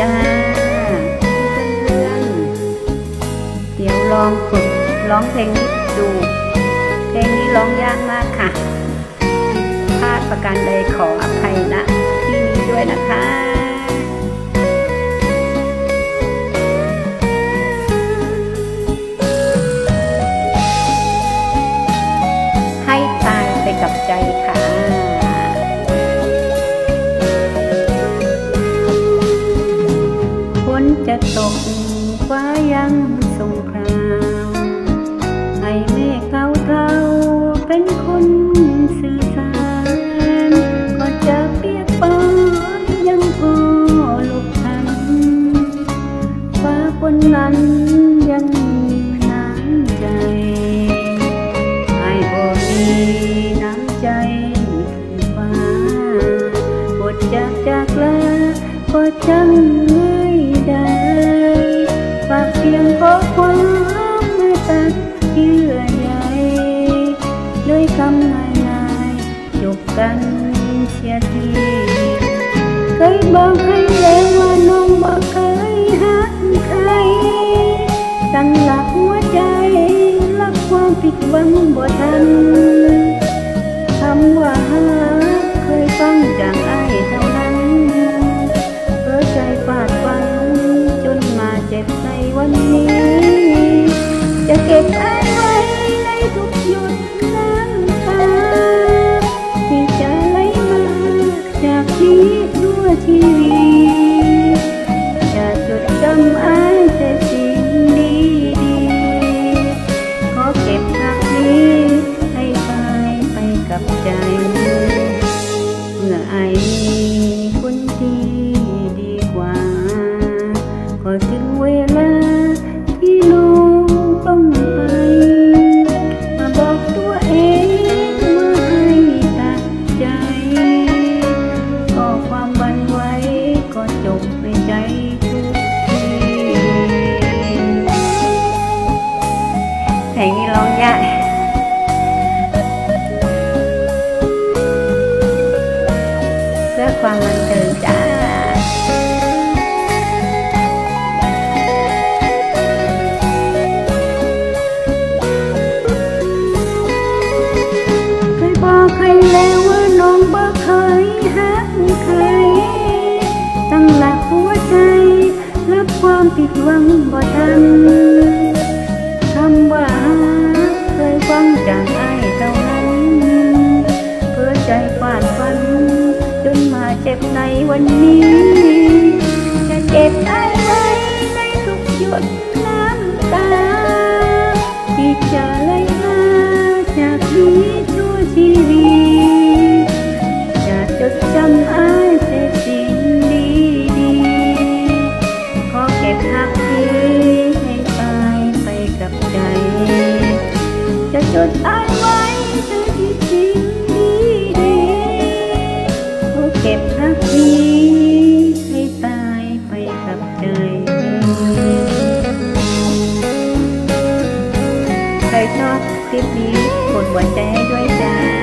จ้า เดี๋ยวลองฝึกร้องเพลงนี้ดู เพลงนี้ร้องยากมากค่ะพลาดประการใดขออภัยนะที่นี้ด้วยนะคะ จะตกฟ้ายังสงครามให้เมฆเทาเทาเป็นคนสื่อสาร ก็จะเปียกปอนยังพอหลบทันฟ้าบนนั้นยังมีน้ำใจไอ้บ่มีน้ำใจคือฟ้าบทจากจากลาก็จัง ฝากเพียงขอความเมื่อตัดเชื่อใยด้วยคำง่ายๆจบกันเสียทีเคยบอกให้แล้วว่าน้องบอกเคยหักใครตั้งหลักหัวใจรักความผิดหวังบ่ทันคำว่าหา เก็บไอ้ไว้ในทุกหยดน้ำตาที่จะไหลมาจากชีวิตทั่วชีวิตอย่าจดจำอายแต่สิ่งดีดีๆขอเก็บภาพนี้ให้ตายไปกับใจ เมื่อไอายมีคนที่ดีกว่าก็ถึง ความผิดหวังบ่ทันคำว่าเคยฟังจากไอ้เท่านั้นเพื่อใจฟาดฟัน จนมาเจ็บในวันนี้ จะเจ็บได้ จดอ้ายไว้แต่ที่สิ่งดีดีๆขอเก็บรักนี้ให้ตายไปกับใจใครชอบคลิปนี้กดหัวใจให้ด้วยจ้า